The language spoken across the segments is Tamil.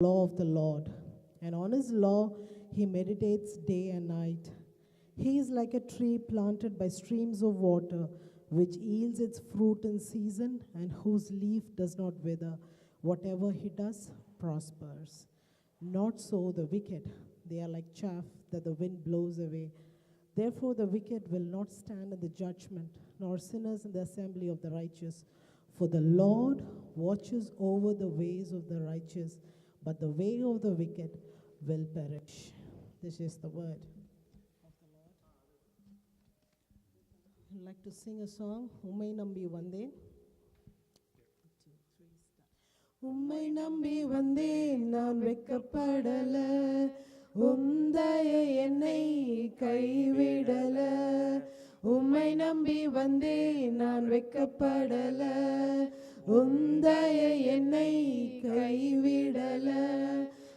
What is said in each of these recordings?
law of the Lord, and on his law he meditates day and night. He is like a tree planted by streams of water, which yields its fruit in season, and whose leaf does not wither. Whatever he does prospers. Not so the wicked. They are like chaff that the wind blows away. Therefore, the wicked will not stand in the judgment, nor sinners in the assembly of the righteous. For the Lord watches over the ways of the righteous, but the way of the wicked will perish. This is the word of the Lord. I'd like to sing a song, Umay Nambi Vandeen. உம்மை நம்பி வந்தேன் நான் வெக்கப்படல உந்தய என்னை கைவிடல உம்மை நம்பி வந்தேன் நான் வெக்கப்படல உந்தய என்னை கைவிடல.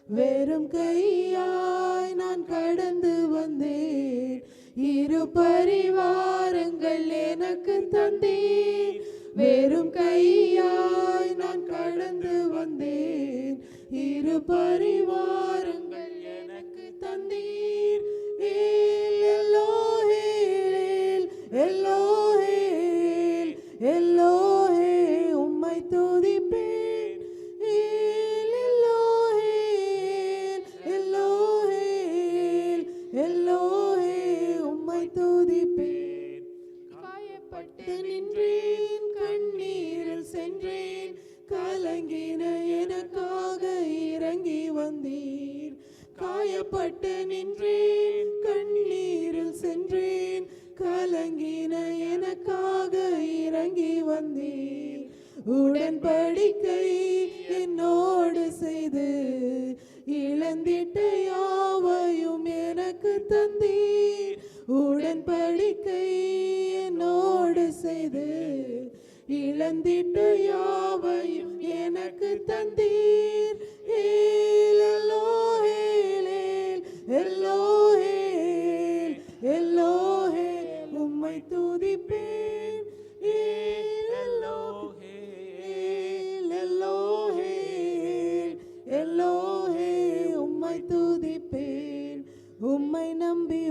வெறும் கையாய் நான் கடந்து வந்தேன். இரு பரிவாரங்கள் எனக்கு தந்தேன் வெறும் கையாய் நான் கடந்து வந்தேன். இரு பரிவாரங்கள் துதிப்பேன். காயப்பட்டு நின்றேன் கண்ணீரில் சென்றேன் கலங்கின எனக்காக இறங்கி வந்தீர். காயப்பட்டு நின்றேன் கண்ணீரில் சென்றேன் கலங்கின எனக்காக இறங்கி வந்தீர். உடன்படிக்கை என்னோடு செய்து இழந்திட்ட யாவையும் எனக்கு தந்தீர். உடன்படிக்கை என்னோடு செய்து இழந்திட்டு யாவையும் எனக்கு தந்தீர். எல்லோ எல்லோ எல்லோ உம்மை துதிப்பேன்.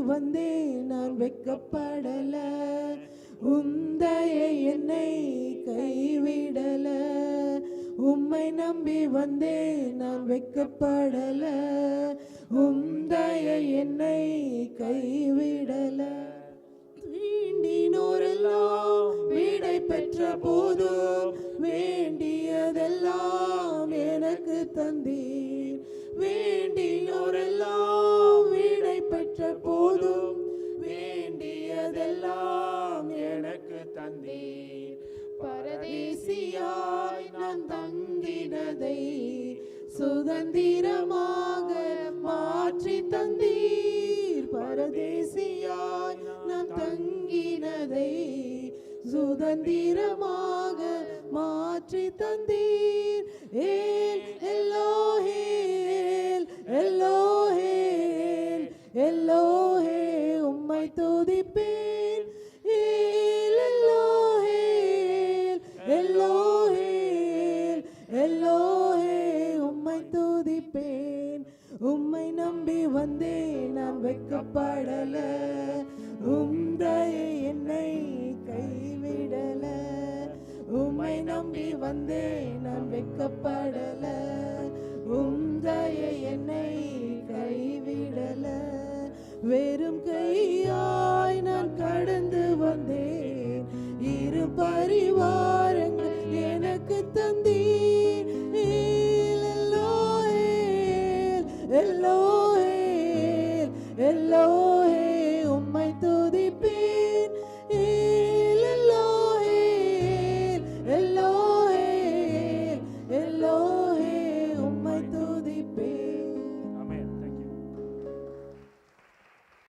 வந்தேன் நான் வெக்கப்படல உந்தைய என்னை கைவிடல. உம்மை நம்பி வந்தேன் நான் வெக்கப்படல உந்தைய என்னை கைவிடல. வேண்டினோரெல்லாம் வீடை பெற்ற போதும் வேண்டியதெல்லாம் எனக்கு தந்தீர். தந்தீர். பரதேசியாய் நான் தங்கினதை சுதந்திரமாக மாற்றி தந்தீர். பரதேசியாய் நான் தங்கினதை சுதந்திரமாக மாற்றி தந்தீர். ஏல் எல்லோஹேல் எல்லோஹேல் எல்லோஹே உம்மை துதிப்பேன். எல்லோஹே உம்மை துதிப்பேன். உம்மை நம்பி வந்தேன் நான் வைக்கப்படல. உந்தைய என்னை கைவிடல. உம்மை நம்பி வந்தேன் நான் வைக்கப்படல. உந்தைய என்னை கைவிடல. வெறும் கையாய் நான் கடந்து வந்தேன். இரு பரிவாரங்கள் எனக்கு தந்தீர்